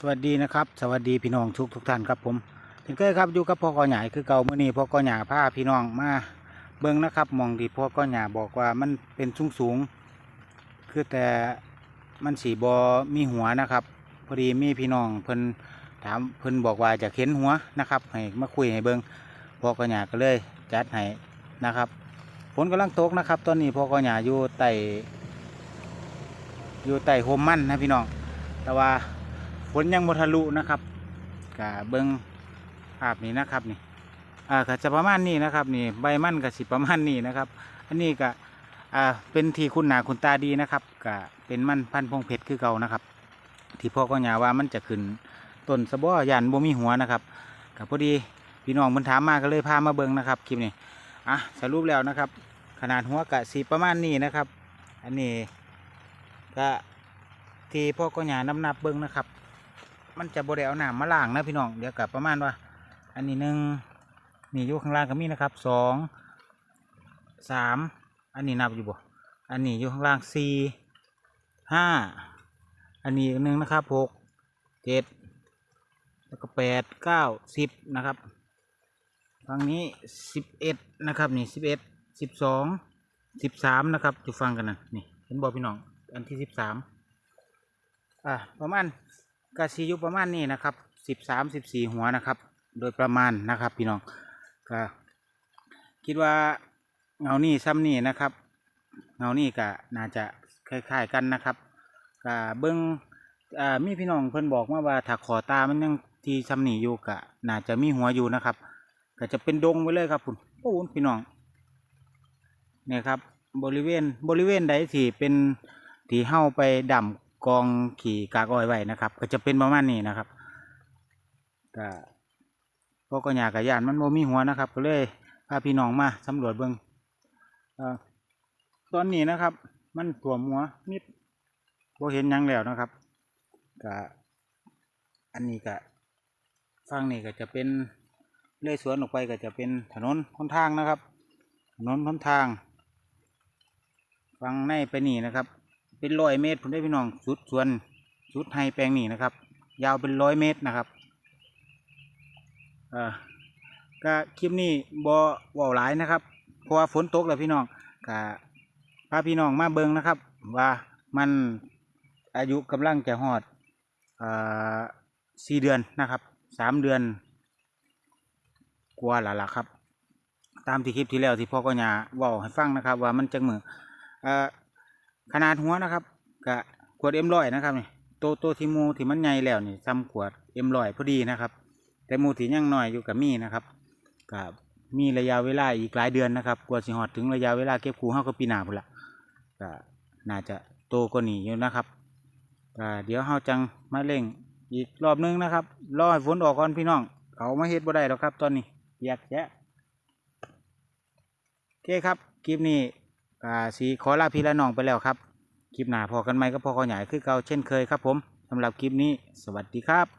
สวัสดีนะครับ สวัสดีพี่น้องทุกทุกท่านครับผมเช่นเคยครับอยู่กับพ่อกอหยายคือเก่าเมื่อนี้พ่อกอหยาพาพี่น้องมาเบิ่งนะครับมองที่พ่อกอหยาบอกว่ามันเป็นสูงสูงคือแต่มันสีบอมีหัวนะครับ พอดีมีพี่น้องเพิ่นถามเพิ่นบอกว่าจะเข็นหัวนะครับ ให้มาคุยให้เบิ่งพ่อกอหยาก็เลยจัดให้นะครับฝนกำลังตกนะครับ ตอนนี้พ่อกอหยาอยู่ใต้อยู่ใต้โฮมมันนะพี่น้องแต่ว่า ฝนยังบทะลุนะครับกะเบิงภาพนี้นะครับนี่อ่าก็จะประมาณนี้นะครับนี่ใบมันก็สิประมาณนี้นะครับ อันนี้ก็อ่าเป็นที่คุณหนาคุณตาดีนะครับก็เป็นมันพันพงเพชรคือเก่านะครับ ที่พ่อก็หยาว่ามันจะขึ้นต้นสะบอยันบ่มีหัวนะครับกับพอดีพี่น้องมันถามมาก็เลยพามาเบิงนะครับคลิปนี้อะสรุปแล้วนะครับ ขนาดหัวกะสีประมาณนี้นะครับ อันนี้ก็ที่พ่อก็หยานับนับเบิ้งนะครับ มันจะบริเอาน้ำมาล้างนะพี่น้องเดี๋ยวกับประมาณว่า อันนี้หนึ่งนี่อยู่ข้างล่างก็มีนะครับสองสามอันนี้นับอยู่บ่อันนี้อยู่ข้างล่างสี่ห้าอันนี้อีกหนึ่งนะครับหกเจ็ดแล้วก็แปดเก้าสิบนะครับฝั่งนี้สิบเอ็ดนะครับนี่สิบเอ็ดสิบสองสิบสามนะครับอยู่ฟังกันนะนี่เห็นบอกพี่น้องอันที่สิบสามอ่าประมาณ กาซียู่ประมาณนี้นะครับสิบสามสิบสี่หัวนะครับ โดยประมาณนะครับ พี่น้องก็คิดว่าเงานี่ซ้ำนี่นะครับ เงานี่ก็น่าจะคล้ายๆกันนะครับก็เบิ้งอ่ามีพี่น้องเพิ่นบอกมาว่าถ้าขอตามันยังที่ซ้ำนี่อยู่ก็น่าจะมีหัวอยู่นะครับ ก็จะเป็นดงไปเลยครับคุณโอ้พี่น้องเนี่ยครับบริเวณบริเวณใดที่เป็นที่เฮ้าไปดำ กองขี่กากอ้อยไว้นะครับ ก็จะเป็นประมาณนี้นะครับก็พวกกหยากระยานมันโมมีหัวนะครับ ก็เลยพาพี่น้องมาสำรวจเบิงเอ่อตอนนี้นะครับ มันตัวมหัวมิดบ่เห็นยังแล้วนะครับก็อันนี้ก็ฟังนี่ก็จะเป็นเลยสวนออกไปก็จะเป็นถนนหนทางนะครับ ถนนหนทางฟังในไปนี่นะครับ เป็นร้อยเมตรผมได้พี่น้องสุดสวนสุดไฮแปลงนี่นะครับ ยาวเป็นร้อยเมตรนะครับอ่าก็คลิปนี้บอว่าวหลายนะครับเพราะว่าฝนตกแล้วพี่น้องก็พาพี่น้องมาเบิงนะครับ ว่ามันอายุกำลังจะหอดสี่เดือนนะครับสามเดือน กว่าละล่ะครับ ตามที่คลิปที่แล้วที่พ่อก็ยาว่าให้ฟังนะครับ ว่ามันจังมืออ ขนาดหัวนะครับกะขวดเอ็มร้อยนะครับนี่โตโตที่มูที่มันใหญ่แล้วนี่ซ้ำขวดเอ็มร้อยพอดีนะครับ แต่มูที่ยังหน้อยอยู่กับมีนะครับกับมีระยะเวลาอีกหลายเดือนนะครับกว่าสิหอดถึงระยะเวลาเก็บคูเฮาก็ปีหน้าพุ่นละก็น่าจะโตกว่านี้อยู่นะครับก็เดี๋ยวเฮาจังมาเร่งอีกรอบนึงนะครับรอให้ฝนออกก่อนพี่น้อง เขาไมาเฮ็ดบ่ได้หรอกครับ ตอนนี้เปียกแยะโอเคครับคลิปนี้ กาสีขอลาพี่ละน้องไปแล้วครับ คลิปหน้าพอกันไหมก็พอขอใหญ่คือเก่าเช่นเคยครับผมสำหรับคลิปนี้ สวัสดีครับ